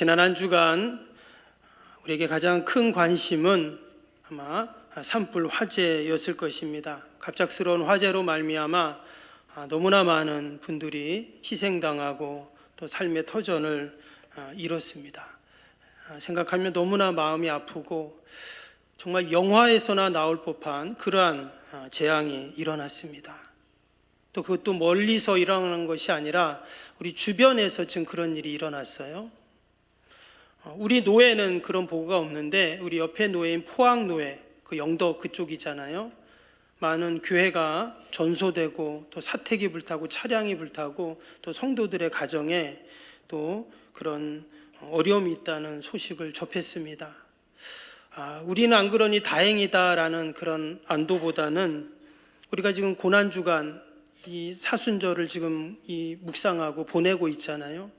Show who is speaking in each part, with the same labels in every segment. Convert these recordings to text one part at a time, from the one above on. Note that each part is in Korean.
Speaker 1: 지난 한 주간 우리에게 가장 큰 관심은 아마 산불 화재였을 것입니다. 갑작스러운 화재로 말미암아 아, 너무나 많은 분들이 희생당하고 또 삶의 터전을 아, 잃었습니다. 아, 생각하면 너무나 마음이 아프고 정말 영화에서나 나올 법한 그러한 아, 재앙이 일어났습니다. 또 그것도 멀리서 일어나는 것이 아니라 우리 주변에서 지금 그런 일이 일어났어요. 어, 우리 노예는 그런 보고가 없는데 우리 옆에 노예인 포항 노예 그 영덕 그쪽이잖아요. 많은 교회가 전소되고 또 사택이 불타고 차량이 불타고 또 성도들의 가정에 또 그런 어려움이 있다는 소식을 접했습니다. 아, 우리는 안 그러니 다행이다라는 그런 안도보다는 우리가 지금 고난 주간 이 사순절을 지금 이 묵상하고 보내고 있잖아요.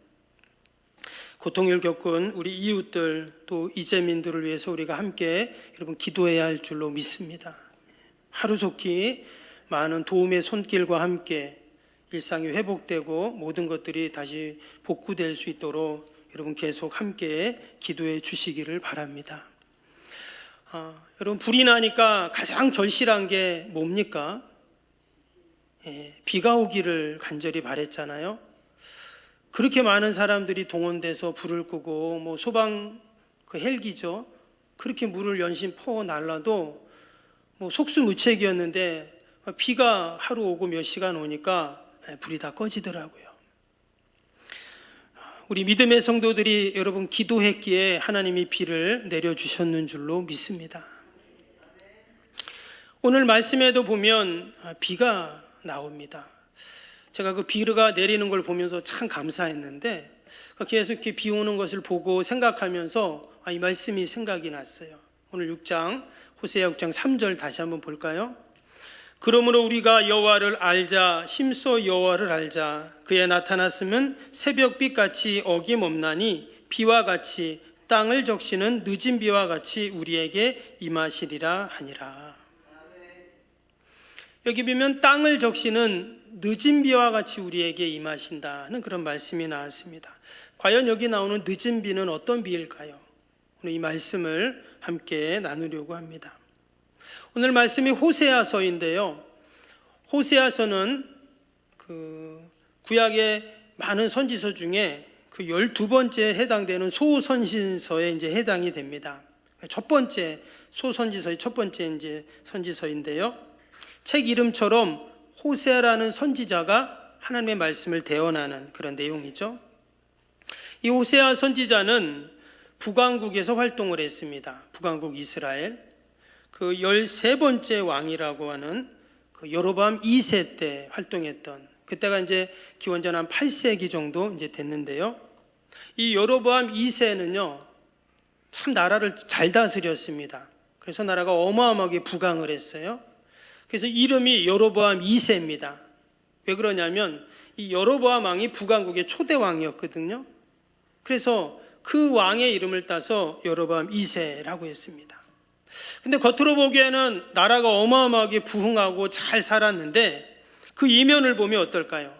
Speaker 1: 고통을 겪은 우리 이웃들 또 이재민들을 위해서 우리가 함께 여러분 기도해야 할 줄로 믿습니다. 하루속히 많은 도움의 손길과 함께 일상이 회복되고 모든 것들이 다시 복구될 수 있도록 여러분 계속 함께 기도해 주시기를 바랍니다. 아, 여러분 불이 나니까 가장 절실한 게 뭡니까? 예, 비가 오기를 간절히 바랬잖아요. 그렇게 많은 사람들이 동원돼서 불을 끄고 뭐 소방 그 헬기죠. 그렇게 물을 연신 퍼 날라도 뭐 속수무책이었는데 비가 하루 오고 몇 시간 오니까 불이 다 꺼지더라고요. 우리 믿음의 성도들이 여러분 기도했기에 하나님이 비를 내려주셨는 줄로 믿습니다. 오늘 말씀에도 보면 비가 나옵니다. 제가 그 비가 내리는 걸 보면서 참 감사했는데 계속 이렇게 비 오는 것을 보고 생각하면서 아, 이 말씀이 생각이 났어요. 오늘 6장 호세아 6장 3절 다시 한번 볼까요? 그러므로 우리가 여호와를 알자 심소 여호와를 알자 그의 나타났으면 새벽빛 같이 어김없나니 비와 같이 땅을 적시는 늦은 비와 같이 우리에게 임하시리라 하니라. 여기 보면 땅을 적시는 늦은 비와 같이 우리에게 임하신다는 그런 말씀이 나왔습니다. 과연 여기 나오는 늦은 비는 어떤 비일까요? 오늘 이 말씀을 함께 나누려고 합니다. 오늘 말씀이 호세아서인데요. 호세아서는 그 구약의 많은 선지서 중에 그 12번째 해당되는 소선지서에 이제 해당이 됩니다. 첫 번째 소선지서의 첫 번째 이제 선지서인데요. 책 이름처럼 호세아라는 선지자가 하나님의 말씀을 대언하는 그런 내용이죠. 이 호세아 선지자는 북왕국에서 활동을 했습니다. 북왕국 이스라엘. 그 13번째 왕이라고 하는 그 여로밤 2세 때 활동했던 그때가 이제 기원전 한 8세기 정도 이제 됐는데요. 이 여로밤 2세는요. 참 나라를 잘 다스렸습니다. 그래서 나라가 어마어마하게 부강을 했어요. 그래서 이름이 여로보암 2세입니다. 왜 그러냐면 이 여로보암 왕이 북왕국의 초대 왕이었거든요. 그래서 그 왕의 이름을 따서 여로보암 2세라고 했습니다. 근데 겉으로 보기에는 나라가 어마어마하게 부흥하고 잘 살았는데 그 이면을 보면 어떨까요?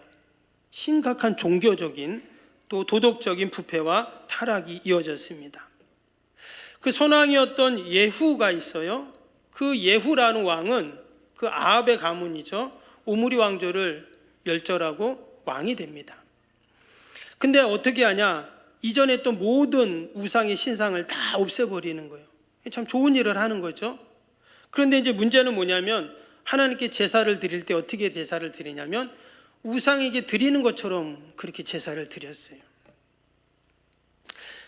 Speaker 1: 심각한 종교적인 또 도덕적인 부패와 타락이 이어졌습니다. 그 선왕이었던 예후가 있어요. 그 예후라는 왕은 그 아합의 가문이죠. 오므리 왕조를 멸절하고 왕이 됩니다. 근데 어떻게 하냐? 이전에 했던 모든 우상의 신상을 다 없애버리는 거예요. 참 좋은 일을 하는 거죠. 그런데 이제 문제는 뭐냐면 하나님께 제사를 드릴 때 어떻게 제사를 드리냐면 우상에게 드리는 것처럼 그렇게 제사를 드렸어요.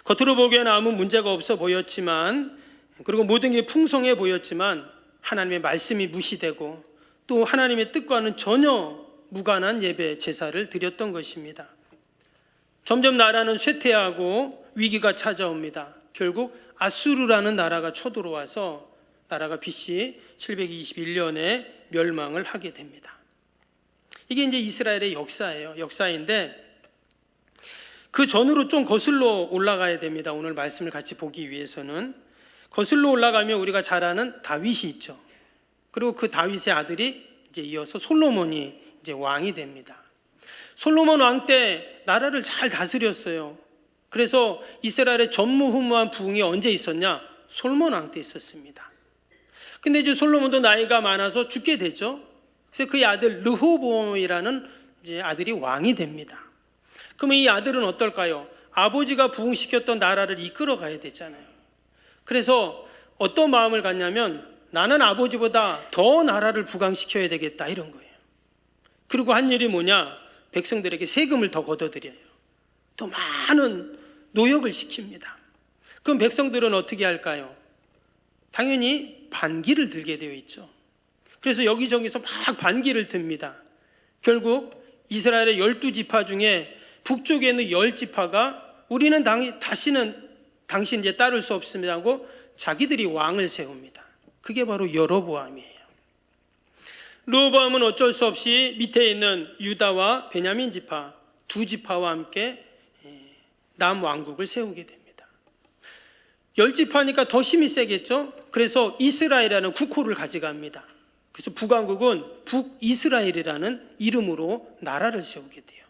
Speaker 1: 겉으로 보기에는 아무 문제가 없어 보였지만 그리고 모든 게 풍성해 보였지만 하나님의 말씀이 무시되고 또 하나님의 뜻과는 전혀 무관한 예배 제사를 드렸던 것입니다. 점점 나라는 쇠퇴하고 위기가 찾아옵니다. 결국 아수르라는 나라가 쳐들어와서 나라가 BC 721년에 멸망을 하게 됩니다. 이게 이제 이스라엘의 역사예요. 역사인데 그 전으로 좀 거슬러 올라가야 됩니다. 오늘 말씀을 같이 보기 위해서는 거슬러 올라가면 우리가 잘 아는 다윗이 있죠. 그리고 그 다윗의 아들이 이제 이어서 솔로몬이 이제 왕이 됩니다. 솔로몬 왕 때 나라를 잘 다스렸어요. 그래서 이스라엘의 전무후무한 부흥이 언제 있었냐? 솔몬 왕 때 있었습니다. 근데 이제 솔로몬도 나이가 많아서 죽게 되죠. 그래서 그의 아들 르호보암이라는 이제 아들이 왕이 됩니다. 그러면 이 아들은 어떨까요? 아버지가 부흥시켰던 나라를 이끌어 가야 되잖아요. 그래서 어떤 마음을 갖냐면 나는 아버지보다 더 나라를 부강시켜야 되겠다 이런 거예요. 그리고 한 일이 뭐냐? 백성들에게 세금을 더 걷어들여요. 더 많은 노역을 시킵니다. 그럼 백성들은 어떻게 할까요? 당연히 반기를 들게 되어 있죠. 그래서 여기저기서 막 반기를 듭니다. 결국 이스라엘의 열두 지파 중에 북쪽에 있는 열 지파가 우리는 당, 다시는 당신 이제 따를 수 없습니다 하고 자기들이 왕을 세웁니다. 그게 바로 여로보암이에요. 르호보암은 어쩔 수 없이 밑에 있는 유다와 베냐민 지파 두 지파와 함께 예, 남 왕국을 세우게 됩니다. 열 지파니까 더 힘이 세겠죠. 그래서 이스라엘이라는 국호를 가져갑니다. 그래서 북왕국은 북이스라엘이라는 이름으로 나라를 세우게 돼요.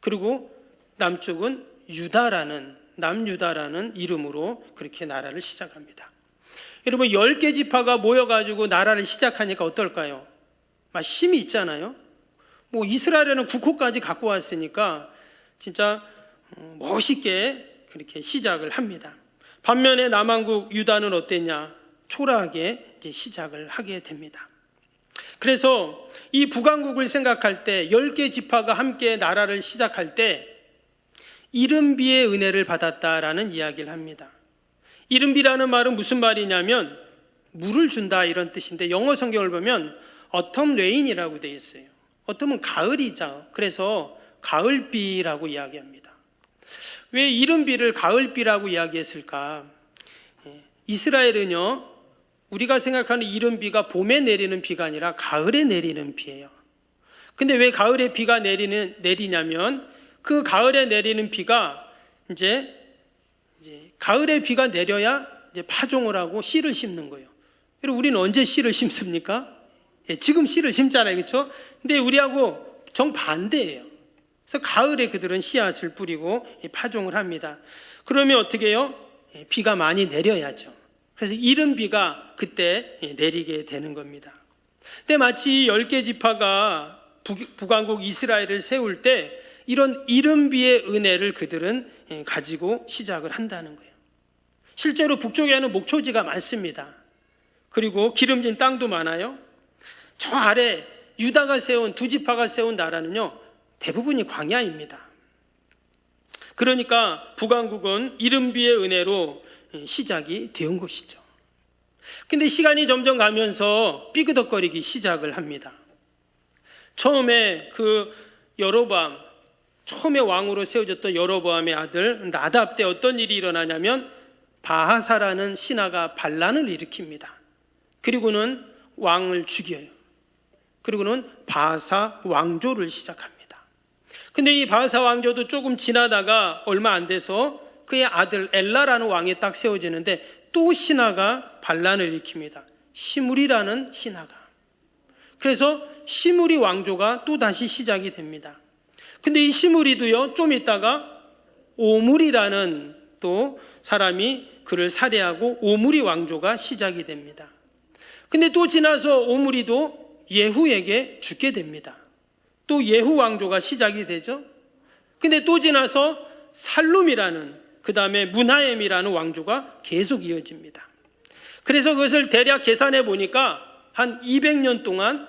Speaker 1: 그리고 남쪽은 유다라는 남유다라는 이름으로 그렇게 나라를 시작합니다. 여러분 10개 지파가 모여 가지고 나라를 시작하니까 어떨까요? 막 힘이 있잖아요. 뭐 이스라엘에는 국호까지 갖고 왔으니까 진짜 어, 멋있게 그렇게 시작을 합니다. 반면에 남한국 유다는 어땠냐? 초라하게 이제 시작을 하게 됩니다. 그래서 이 북왕국을 생각할 때 10개 지파가 함께 나라를 시작할 때 이른비의 은혜를 받았다라는 이야기를 합니다. 이른비라는 말은 무슨 말이냐면 물을 준다 이런 뜻인데 영어 성경을 보면 autumn rain이라고 돼 있어요. autumn은 가을이죠. 그래서 가을비라고 이야기합니다. 왜 이른비를 가을비라고 이야기했을까? 예, 이스라엘은요, 우리가 생각하는 이른 비가 봄에 내리는 비가 아니라 가을에 내리는 비예요. 근데 왜 가을에 비가 내리는 내리냐면 그 가을에 내리는 비가 이제 이제 가을에 비가 내려야 이제 파종을 하고 씨를 심는 거예요. 여러분 우리는 언제 씨를 심습니까? 예, 지금 씨를 심잖아요, 그렇죠? 근데 우리하고 정 반대예요. 그래서 가을에 그들은 씨앗을 뿌리고 파종을 합니다. 그러면 어떻게 해요? 예, 비가 많이 내려야죠. 그래서 이른 비가 그때 내리게 되는 겁니다. 근데 마치 열개 지파가 북왕국 이스라엘을 세울 때 이런 이른 비의 은혜를 그들은 가지고 시작을 한다는 거예요. 실제로 북쪽에는 목초지가 많습니다. 그리고 기름진 땅도 많아요. 저 아래 유다가 세운 두 지파가 세운 나라는요 대부분이 광야입니다. 그러니까 북왕국은 이른 비의 은혜로 시작이 되온 것이죠. 근데 시간이 점점 가면서 삐그덕거리기 시작을 합니다. 처음에 그 여로밤 처음에 왕으로 세워졌던 여로보암의 아들 나답 때 어떤 일이 일어나냐면 바하사라는 신하가 반란을 일으킵니다. 그리고는 왕을 죽여요. 그리고는 바하사 왕조를 시작합니다. 근데 이 바하사 왕조도 조금 지나다가 얼마 안 돼서 그의 아들 엘라라는 왕이 딱 세워지는데 또 신하가 반란을 일으킵니다. 시무리라는 신하가. 그래서 시무리 왕조가 또 다시 시작이 됩니다. 근데 이 시무리도요, 좀 있다가 오물이라는 또 사람이 그를 살해하고 오물이 왕조가 시작이 됩니다. 근데 또 지나서 오물이도 예후에게 죽게 됩니다. 또 예후 왕조가 시작이 되죠. 근데 또 지나서 살룸이라는 그 다음에 문하엠이라는 왕조가 계속 이어집니다. 그래서 그것을 대략 계산해 보니까 한 200년 동안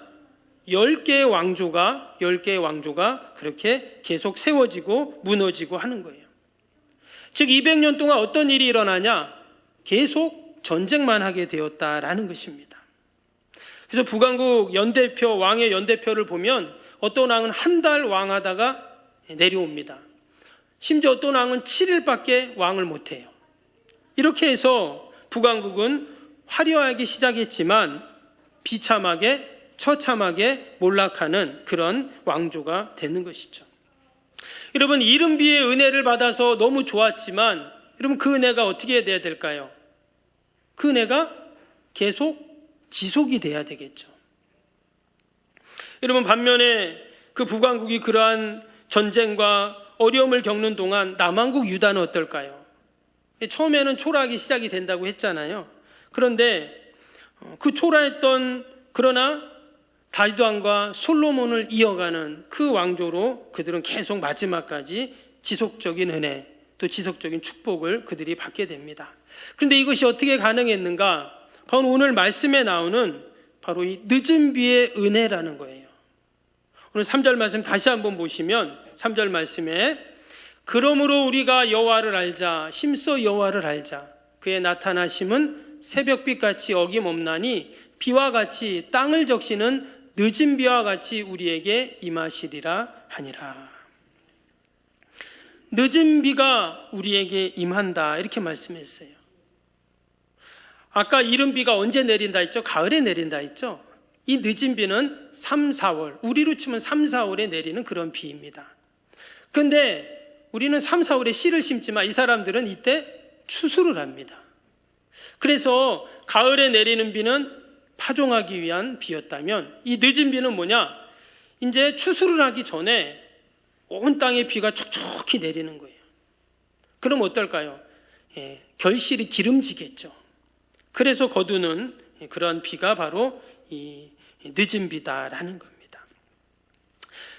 Speaker 1: 10개의 왕조가 10개의 왕조가 그렇게 계속 세워지고 무너지고 하는 거예요. 즉 200년 동안 어떤 일이 일어나냐? 계속 전쟁만 하게 되었다라는 것입니다. 그래서 북왕국 연대표 왕의 연대표를 보면 어떤 왕은 한 달 왕하다가 내려옵니다. 심지어 어떤 왕은 7일밖에 왕을 못 해요. 이렇게 해서 북왕국은 화려하게 시작했지만 비참하게 처참하게 몰락하는 그런 왕조가 되는 것이죠. 여러분 이른비의 은혜를 받아서 너무 좋았지만 여러분 그 은혜가 어떻게 돼야 될까요? 그 은혜가 계속 지속이 돼야 되겠죠. 여러분 반면에 그 북왕국이 그러한 전쟁과 어려움을 겪는 동안 남한국 유다는 어떨까요? 처음에는 초라하게 시작이 된다고 했잖아요. 그런데 어, 그 초라했던 그러나 다윗 왕과 솔로몬을 이어가는 그 왕조로 그들은 계속 마지막까지 지속적인 은혜 또 지속적인 축복을 그들이 받게 됩니다. 그런데 이것이 어떻게 가능했는가? 바로 오늘 말씀에 나오는 바로 이 늦은 비의 은혜라는 거예요. 오늘 3절 말씀 다시 한번 보시면 3절 말씀에 그러므로 우리가 여호와를 알자 심서 여호와를 알자 그의 나타나심은 새벽빛 같이 어김없나니 비와 같이 땅을 적시는 늦은 비와 같이 우리에게 임하시리라 하니라. 늦은 비가 우리에게 임한다 이렇게 말씀했어요. 아까 이른 비가 언제 내린다 했죠? 가을에 내린다 했죠? 이 늦은 비는 3, 4월, 우리로 치면 3, 4월에 내리는 그런 비입니다. 그런데 우리는 3, 4월에 씨를 심지만 이 사람들은 이때 추수를 합니다. 그래서 가을에 내리는 비는 파종하기 위한 비였다면 이 늦은 비는 뭐냐? 이제 추수를 하기 전에 온 땅에 비가 촉촉히 내리는 거예요. 그럼 어떨까요? 예, 결실이 기름지겠죠. 그래서 거두는 그런 비가 바로 이 늦은 비다라는 겁니다.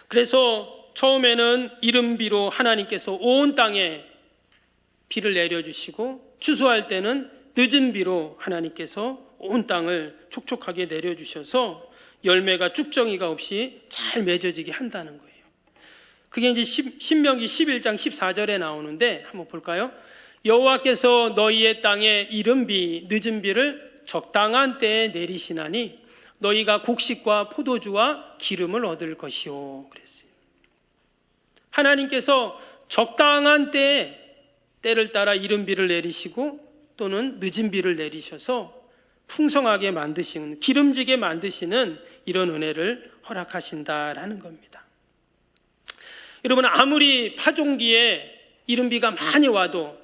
Speaker 1: 그래서 처음에는 이른 비로 하나님께서 온 땅에 비를 내려주시고 추수할 때는 늦은 비로 하나님께서 온 땅을 촉촉하게 내려주셔서 열매가 쭉정이가 없이 잘 맺어지게 한다는 거예요. 그게 이제 신명기 11장 14절에 나오는데 한번 볼까요? 여호와께서 너희의 땅에 이른 비, 늦은 비를 적당한 때에 내리시나니 너희가 곡식과 포도주와 기름을 얻을 것이요. 그랬어요. 하나님께서 적당한 때에 때를 따라 이른 비를 내리시고 또는 늦은 비를 내리셔서 풍성하게 만드시는 기름지게 만드시는 이런 은혜를 허락하신다라는 겁니다. 여러분 아무리 파종기에 이른 비가 많이 와도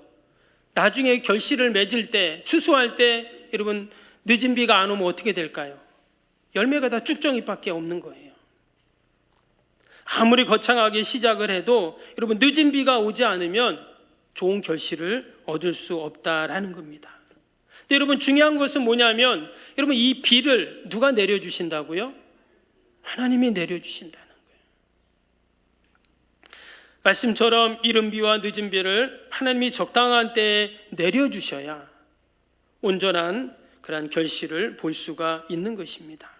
Speaker 1: 나중에 결실을 맺을 때 추수할 때 여러분 늦은 비가 안 오면 어떻게 될까요? 열매가 다 쭉정이밖에 없는 거예요. 아무리 거창하게 시작을 해도 여러분 늦은 비가 오지 않으면 좋은 결실을 얻을 수 없다라는 겁니다. 근데 여러분 중요한 것은 뭐냐면 여러분 이 비를 누가 내려 주신다고요? 하나님이 내려 주신다는 거예요. 말씀처럼 이른 비와 늦은 비를 하나님이 적당한 때에 내려 주셔야 온전한 그러한 결실을 볼 수가 있는 것입니다.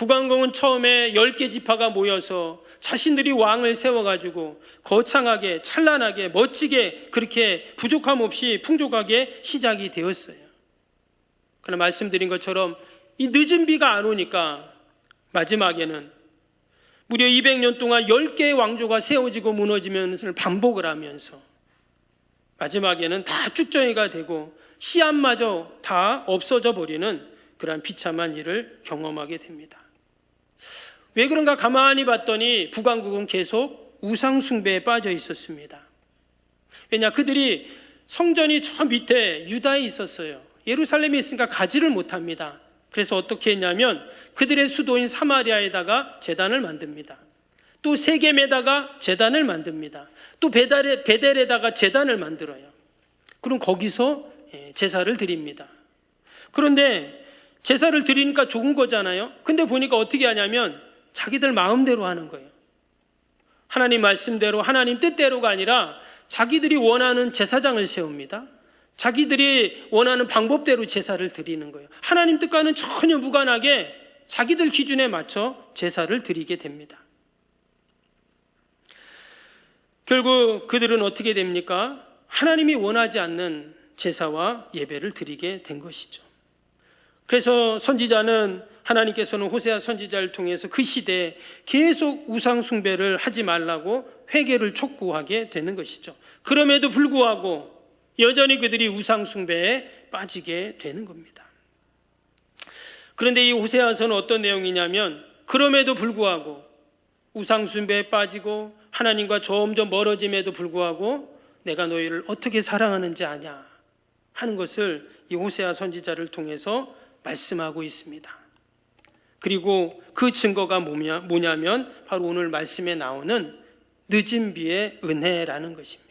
Speaker 1: 북왕공은 처음에 10개 지파가 모여서 자신들이 왕을 세워가지고 거창하게, 찬란하게, 멋지게 그렇게 부족함 없이 풍족하게 시작이 되었어요. 그러나 말씀드린 것처럼 이 늦은 비가 안 오니까 마지막에는 무려 200년 동안 10개의 왕조가 세워지고 무너지면서 반복을 하면서 마지막에는 다 쭉정이가 되고 씨앗마저 다 없어져 버리는 그러한 비참한 일을 경험하게 됩니다. 왜 그런가 가만히 봤더니 북왕국은 계속 우상숭배에 빠져 있었습니다. 왜냐, 그들이 성전이 저 밑에 유다에 있었어요. 예루살렘에 있으니까 가지를 못합니다. 그래서 어떻게 했냐면 그들의 수도인 사마리아에다가 재단을 만듭니다. 또 세겜에다가 재단을 만듭니다. 또 베달에, 베델에다가 재단을 만들어요. 그럼 거기서 예, 제사를 드립니다. 그런데 제사를 드리니까 좋은 거잖아요. 근데 보니까 어떻게 하냐면 자기들 마음대로 하는 거예요. 하나님 말씀대로 하나님 뜻대로가 아니라 자기들이 원하는 제사장을 세웁니다. 자기들이 원하는 방법대로 제사를 드리는 거예요. 하나님 뜻과는 전혀 무관하게 자기들 기준에 맞춰 제사를 드리게 됩니다. 결국 그들은 어떻게 됩니까? 하나님이 원하지 않는 제사와 예배를 드리게 된 것이죠. 그래서 선지자는 하나님께서는 호세아 선지자를 통해서 그 시대에 계속 우상 숭배를 하지 말라고 회개를 촉구하게 되는 것이죠. 그럼에도 불구하고 여전히 그들이 우상 숭배에 빠지게 되는 겁니다. 그런데 이 호세아서는 어떤 내용이냐면 그럼에도 불구하고 우상 숭배에 빠지고 하나님과 점점 멀어짐에도 불구하고 내가 너희를 어떻게 사랑하는지 아냐 하는 것을 이 호세아 선지자를 통해서 말씀하고 있습니다. 그리고 그 증거가 뭐냐, 뭐냐면 바로 오늘 말씀에 나오는 늦은 비의 은혜라는 것입니다.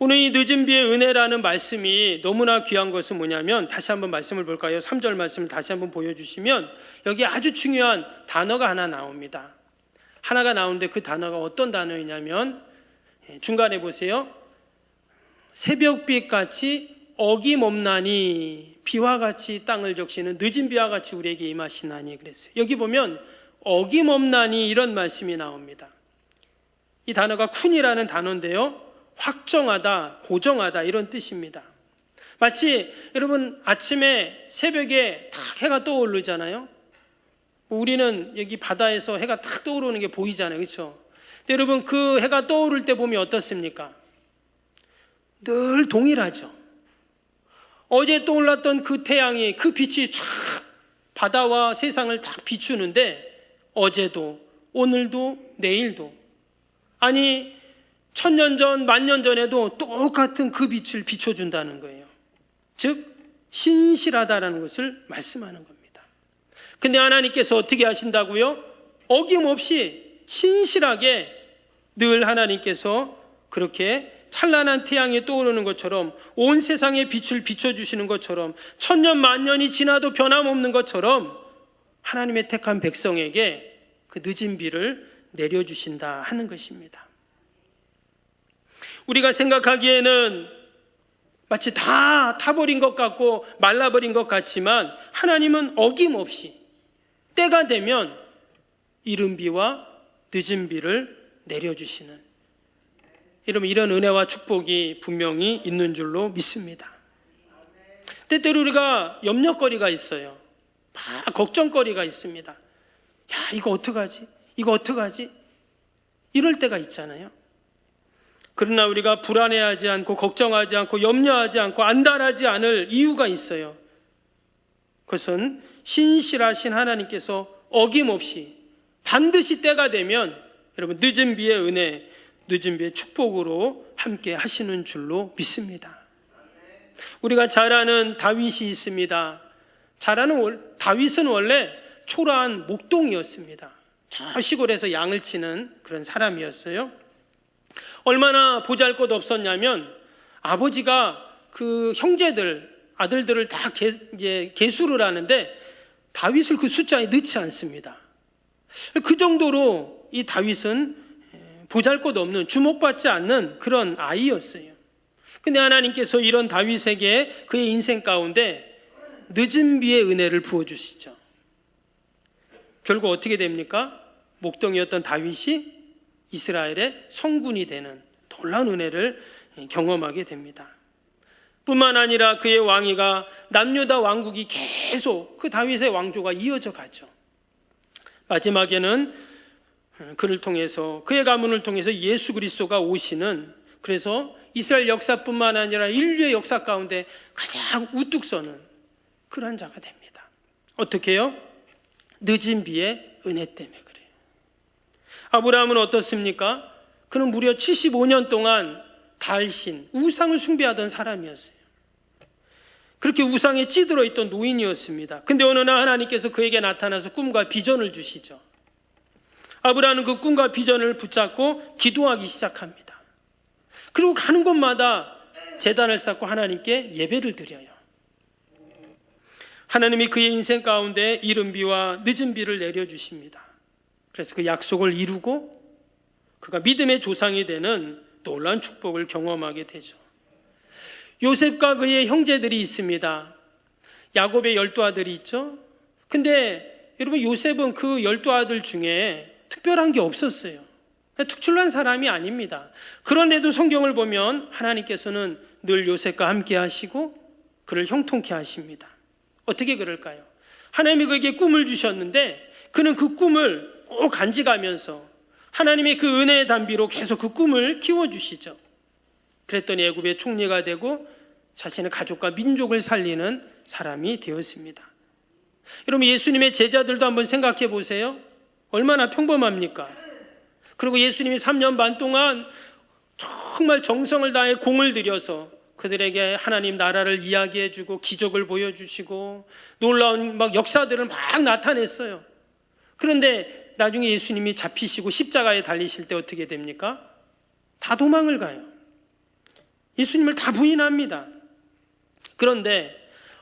Speaker 1: 오늘 이 늦은 비의 은혜라는 말씀이 너무나 귀한 것은 뭐냐면 다시 한번 말씀을 볼까요? 3절 말씀을 다시 한번 보여주시면 여기 아주 중요한 단어가 하나 나옵니다. 하나가 나오는데 그 단어가 어떤 단어이냐면 예, 중간에 보세요. 새벽빛 같이 어김없나니 비와 같이 땅을 적시는 늦은 비와 같이 우리에게 임하시나니 그랬어요. 여기 보면 어김없나니 이런 말씀이 나옵니다. 이 단어가 쿤이라는 단어인데요. 확정하다, 고정하다 이런 뜻입니다. 마치 여러분 아침에 새벽에 탁 해가 떠오르잖아요. 우리는 여기 바다에서 해가 탁 떠오르는 게 보이잖아요. 그렇죠? 여러분 그 해가 떠오를 때 보면 어떻습니까? 늘 동일하죠. 어제 떠올랐던 그 태양이 그 빛이 쫙 바다와 세상을 딱 비추는데 어제도 오늘도 내일도 아니 천년 전, 만년 전에도 똑같은 그 빛을 비춰준다는 거예요. 즉, 신실하다라는 것을 말씀하는 겁니다. 근데 하나님께서 어떻게 하신다고요? 어김없이 신실하게 늘 하나님께서 그렇게 찬란한 태양이 떠오르는 것처럼 온 세상에 빛을 비춰주시는 것처럼 천년 만년이 지나도 변함없는 것처럼 하나님의 택한 백성에게 그 늦은 비를 내려주신다 하는 것입니다. 우리가 생각하기에는 마치 다 타버린 것 같고 말라버린 것 같지만 하나님은 어김없이 때가 되면 이른 비와 늦은 비를 내려주시는 여러분 이런 은혜와 축복이 분명히 있는 줄로 믿습니다. 때때로 우리가 염려거리가 있어요. 막 걱정거리가 있습니다. 야 이거 어떡하지? 이거 어떡하지? 이럴 때가 있잖아요. 그러나 우리가 불안해하지 않고 걱정하지 않고 염려하지 않고 안달하지 않을 이유가 있어요. 그것은 신실하신 하나님께서 어김없이 반드시 때가 되면 여러분 늦은 비의 은혜, 늦은 비의 축복으로 함께 하시는 줄로 믿습니다. 우리가 잘 아는 다윗이 있습니다. 잘 아는 다윗은 원래 초라한 목동이었습니다. 저 시골에서 양을 치는 그런 사람이었어요. 얼마나 보잘 것 없었냐면 아버지가 그 형제들 아들들을 다 개, 이제 개수를 하는데 다윗을 그 숫자에 넣지 않습니다. 그 정도로 이 다윗은 보잘 것 없는 주목받지 않는 그런 아이였어요. 근데 하나님께서 이런 다윗에게 그의 인생 가운데 늦은 비의 은혜를 부어 주시죠. 결국 어떻게 됩니까? 목동이었던 다윗이 이스라엘의 성군이 되는 놀라운 은혜를 경험하게 됩니다. 뿐만 아니라 그의 왕위가 남유다 왕국이 계속 그 다윗의 왕조가 이어져 가죠. 마지막에는 그를 통해서 그의 가문을 통해서 예수 그리스도가 오시는 그래서 이스라엘 역사뿐만 아니라 인류의 역사 가운데 가장 우뚝 서는 그런 자가 됩니다. 어떻게요? 늦은 비의 은혜 때문에 그래요. 아브라함은 어떻습니까? 그는 무려 75년 동안 달신, 우상을 숭배하던 사람이었어요. 그렇게 우상에 찌들어 있던 노인이었습니다. 근데 어느 날 하나님께서 그에게 나타나서 꿈과 비전을 주시죠. 아브라함은 그 꿈과 비전을 붙잡고 기도하기 시작합니다. 그리고 가는 곳마다 재단을 쌓고 하나님께 예배를 드려요. 하나님이 그의 인생 가운데 이른 비와 늦은 비를 내려주십니다. 그래서 그 약속을 이루고 그가 믿음의 조상이 되는 놀라운 축복을 경험하게 되죠. 요셉과 그의 형제들이 있습니다. 야곱의 열두 아들이 있죠. 근데 여러분 요셉은 그 열두 아들 중에 특별한 게 없었어요. 특출난 사람이 아닙니다. 그런데도 성경을 보면 하나님께서는 늘 요셉과 함께 하시고 그를 형통케 하십니다. 어떻게 그럴까요? 하나님이 그에게 꿈을 주셨는데 그는 그 꿈을 꼭 간직하면서 하나님의 그 은혜의 단비로 계속 그 꿈을 키워주시죠. 그랬더니 애굽의 총리가 되고 자신의 가족과 민족을 살리는 사람이 되었습니다. 여러분 예수님의 제자들도 한번 생각해 보세요. 얼마나 평범합니까? 그리고 예수님이 3년 반 동안 정말 정성을 다해 공을 들여서 그들에게 하나님 나라를 이야기해 주고 기적을 보여주시고 놀라운 막 역사들을 막 나타냈어요. 그런데 나중에 예수님이 잡히시고 십자가에 달리실 때 어떻게 됩니까? 다 도망을 가요. 예수님을 다 부인합니다. 그런데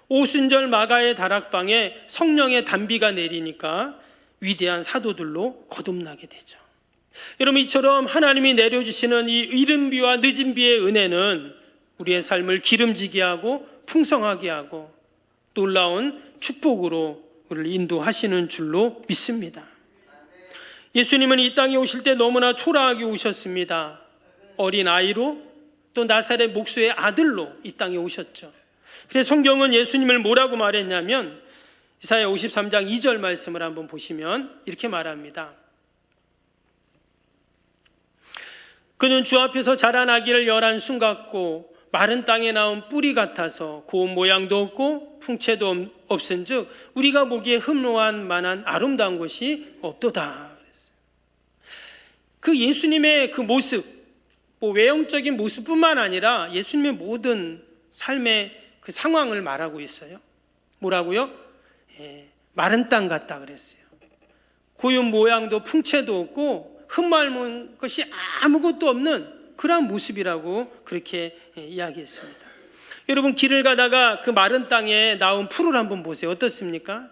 Speaker 1: 오순절 마가의 다락방에 성령의 단비가 내리니까 위대한 사도들로 거듭나게 되죠. 여러분 이처럼 하나님이 내려주시는 이 이른 비와 늦은 비의 은혜는 우리의 삶을 기름지게 하고 풍성하게 하고 놀라운 축복으로 우리를 인도하시는 줄로 믿습니다. 예수님은 이 땅에 오실 때 너무나 초라하게 오셨습니다. 어린 아이로 또 나사렛 목수의 아들로 이 땅에 오셨죠. 그래서 성경은 예수님을 뭐라고 말했냐면 이사야 53장 2절 말씀을 한번 보시면 이렇게 말합니다. 그는 주 앞에서 자란 아기를 열한 순 같고 마른 땅에 나온 뿌리 같아서 고운 모양도 없고 풍채도 없은즉 우리가 보기에 흠노한 만한 아름다운 것이 없도다. 그 예수님의 그 모습, 뭐 외형적인 모습뿐만 아니라 예수님의 모든 삶의 그 상황을 말하고 있어요. 뭐라고요? 예, 마른 땅 같다 그랬어요. 고운 모양도 풍채도 없고 흠말문 것이 아무것도 없는 그러한 모습이라고 그렇게 예, 이야기했습니다. 여러분 길을 가다가 그 마른 땅에 나온 풀을 한번 보세요. 어떻습니까?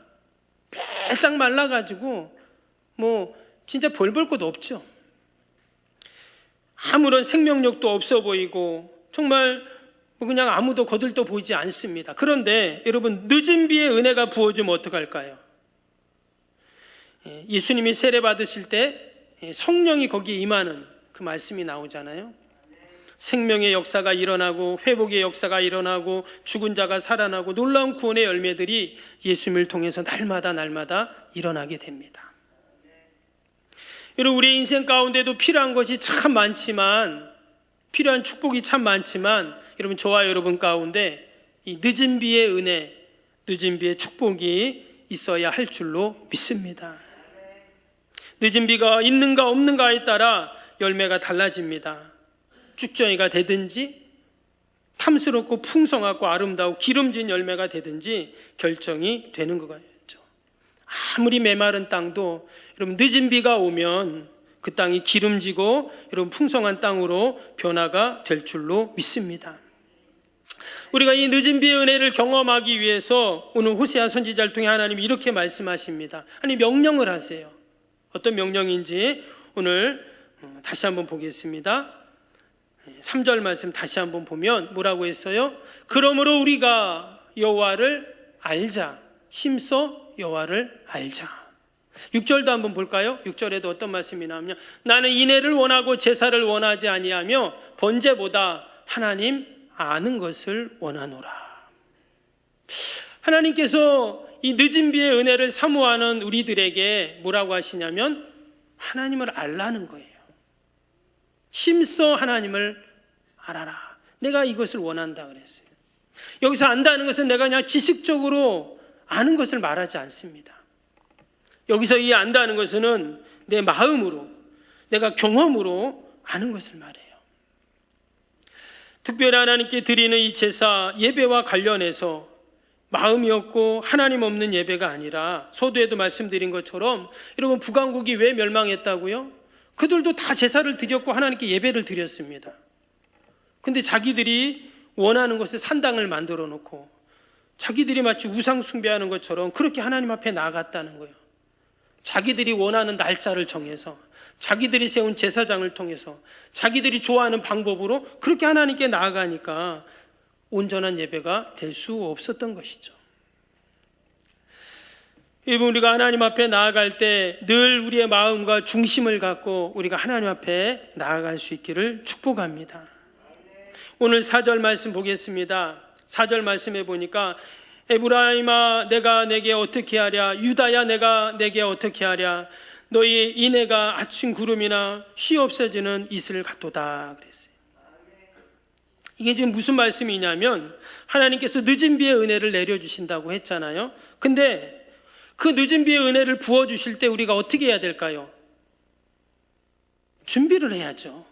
Speaker 1: 빼짝 말라가지고 뭐 진짜 벌벌 것 없죠. 아무런 생명력도 없어 보이고 정말 뭐 그냥 아무도 거들떠 보이지 않습니다. 그런데 여러분 늦은 비에 은혜가 부어주면 어떡할까요? 예, 예수님이 세례 받으실 때 예, 성령이 거기에 임하는 그 말씀이 나오잖아요. 생명의 역사가 일어나고 회복의 역사가 일어나고 죽은 자가 살아나고 놀라운 구원의 열매들이 예수님을 통해서 날마다 날마다 일어나게 됩니다. 여러분 우리 인생 가운데도 필요한 것이 참 많지만 필요한 축복이 참 많지만 여러분 저와 여러분 가운데 이 늦은 비의 은혜, 늦은 비의 축복이 있어야 할 줄로 믿습니다. 늦은 비가 있는가 없는가에 따라 열매가 달라집니다. 쭉정이가 되든지 탐스럽고 풍성하고 아름다고 기름진 열매가 되든지 결정이 되는 거죠. 아무리 메마른 땅도 여러분 늦은 비가 오면 그 땅이 기름지고 여러분 풍성한 땅으로 변화가 될 줄로 믿습니다. 우리가 이 늦은 비의 은혜를 경험하기 위해서 오늘 호세아 선지자를 통해 하나님이 이렇게 말씀하십니다. 아니 명령을 하세요. 어떤 명령인지 오늘 어, 다시 한번 보겠습니다. 3절 말씀 다시 한번 보면 뭐라고 했어요? 그러므로 우리가 여호와를 알자. 심서 여호와를 알자. 6절도 한번 볼까요? 6절에도 어떤 말씀이 나오냐? 나는 인애를 원하고 제사를 원하지 아니하며 번제보다 하나님 아는 것을 원하노라. 하나님께서 이 늦은 비의 은혜를 사모하는 우리들에게 뭐라고 하시냐면 하나님을 알라는 거예요. 심써 하나님을 알아라. 내가 이것을 원한다 그랬어요. 여기서 안다는 것은 내가 그냥 지식적으로 아는 것을 말하지 않습니다. 여기서 이 안다는 것은 내 마음으로, 내가 경험으로 아는 것을 말해요. 특별히 하나님께 드리는 이 제사 예배와 관련해서 마음이 없고 하나님 없는 예배가 아니라 소도에도 말씀드린 것처럼 여러분 북왕국이 왜 멸망했다고요? 그들도 다 제사를 드렸고 하나님께 예배를 드렸습니다. 근데 자기들이 원하는 것을 산당을 만들어 놓고 자기들이 마치 우상 숭배하는 것처럼 그렇게 하나님 앞에 나아갔다는 거예요. 자기들이 원하는 날짜를 정해서 자기들이 세운 제사장을 통해서 자기들이 좋아하는 방법으로 그렇게 하나님께 나아가니까 온전한 예배가 될 수 없었던 것이죠. 여러분 우리가 하나님 앞에 나아갈 때 늘 우리의 마음과 중심을 갖고 우리가 하나님 앞에 나아갈 수 있기를 축복합니다. 오늘 4절 말씀 보겠습니다. 4절 말씀해 보니까 에브라임아 내가 내게 어떻게 하랴 유다야 내가 내게 어떻게 하랴 너희 인애가 아침 구름이나 쉬 없어지는 이슬 같도다 그랬어요. 이게 지금 무슨 말씀이냐면 하나님께서 늦은 비의 은혜를 내려 주신다고 했잖아요. 근데 그 늦은 비의 은혜를 부어 주실 때 우리가 어떻게 해야 될까요? 준비를 해야죠.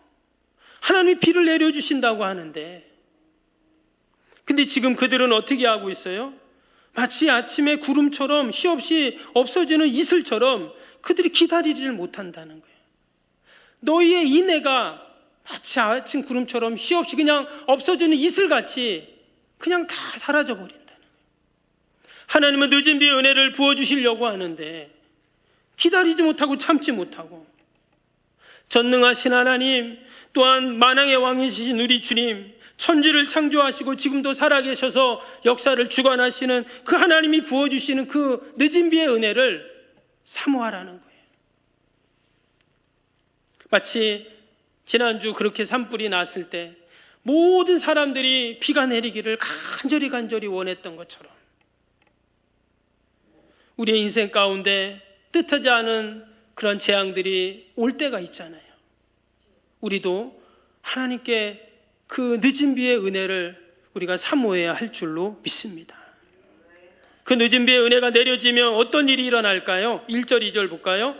Speaker 1: 하나님이 비를 내려 주신다고 하는데 근데 지금 그들은 어떻게 하고 있어요? 마치 아침에 구름처럼 쉬없이 없어지는 이슬처럼 그들이 기다리지를 못한다는 거예요. 너희의 인애가 마치 아침 구름처럼 쉬없이 그냥 없어지는 이슬같이 그냥 다 사라져 버린다는 거예요. 하나님은 늦은 비의 은혜를 부어 주시려고 하는데 기다리지 못하고 참지 못하고 전능하신 하나님 또한 만왕의 왕이신 우리 주님 천지를 창조하시고 지금도 살아계셔서 역사를 주관하시는 그 하나님이 부어주시는 그 늦은 비의 은혜를 사모하라는 거예요. 마치 지난주 그렇게 산불이 났을 때 모든 사람들이 비가 내리기를 간절히 간절히 원했던 것처럼 우리의 인생 가운데 뜻하지 않은 그런 재앙들이 올 때가 있잖아요. 우리도 하나님께 그 늦은 비의 은혜를 우리가 사모해야 할 줄로 믿습니다. 그 늦은 비의 은혜가 내려지면 어떤 일이 일어날까요? 1절, 2절 볼까요?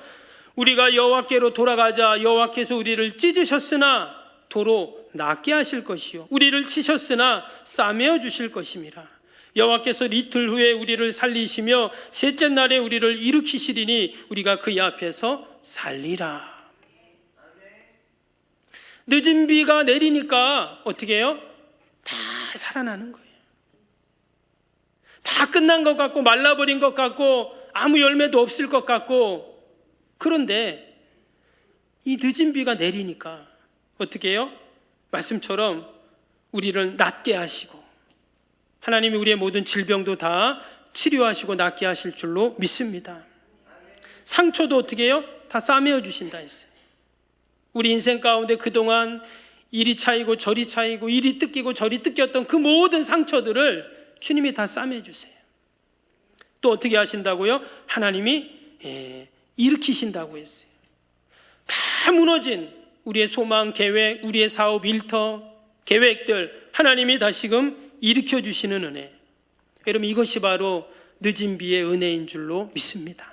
Speaker 1: 우리가 여호와께로 돌아가자 여호와께서 우리를 찢으셨으나 도로 낫게 하실 것이요 우리를 치셨으나 싸매어 주실 것임이라 여호와께서 이틀 후에 우리를 살리시며 셋째 날에 우리를 일으키시리니 우리가 그의 앞에서 살리라 늦은 비가 내리니까 어떻게 해요? 다 살아나는 거예요. 다 끝난 것 같고 말라버린 것 같고 아무 열매도 없을 것 같고 그런데 이 늦은 비가 내리니까 어떻게 해요? 말씀처럼 우리를 낫게 하시고 하나님이 우리의 모든 질병도 다 치료하시고 낫게 하실 줄로 믿습니다. 상처도 어떻게 해요? 다 싸매어 주신다 했어요. 우리 인생 가운데 그동안 이리 차이고 저리 차이고 이리 뜯기고 저리 뜯겼던 그 모든 상처들을 주님이 다 싸매 주세요. 또 어떻게 하신다고요? 하나님이 예, 일으키신다고 했어요. 다 무너진 우리의 소망, 계획, 우리의 사업, 일터, 계획들 하나님이 다시금 일으켜 주시는 은혜. 여러분 이것이 바로 늦은 비의 은혜인 줄로 믿습니다.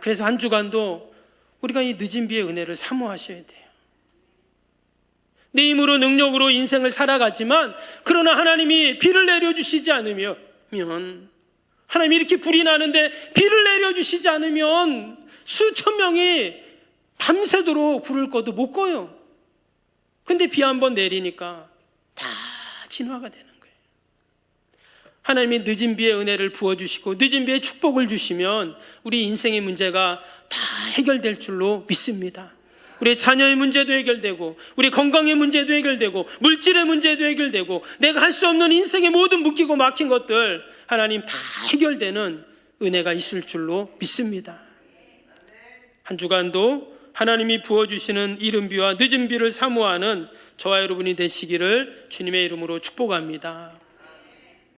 Speaker 1: 그래서 한 주간도 우리가 이 늦은 비의 은혜를 사모하셔야 돼요. 내 힘으로 능력으로 인생을 살아가지만 그러나 하나님이 비를 내려주시지 않으면 하나님이 이렇게 불이 나는데 비를 내려주시지 않으면 수천 명이 밤새도록 불을 꺼도 못 꺼요. 근데 비 한 번 내리니까 다 진화가 되는. 하나님이 늦은 비의 은혜를 부어주시고 늦은 비의 축복을 주시면 우리 인생의 문제가 다 해결될 줄로 믿습니다. 우리 자녀의 문제도 해결되고 우리 건강의 문제도 해결되고 물질의 문제도 해결되고 내가 할 수 없는 인생의 모든 묶이고 막힌 것들 하나님 다 해결되는 은혜가 있을 줄로 믿습니다. 한 주간도 하나님이 부어주시는 이른 비와 늦은 비를 사모하는 저와 여러분이 되시기를 주님의 이름으로 축복합니다.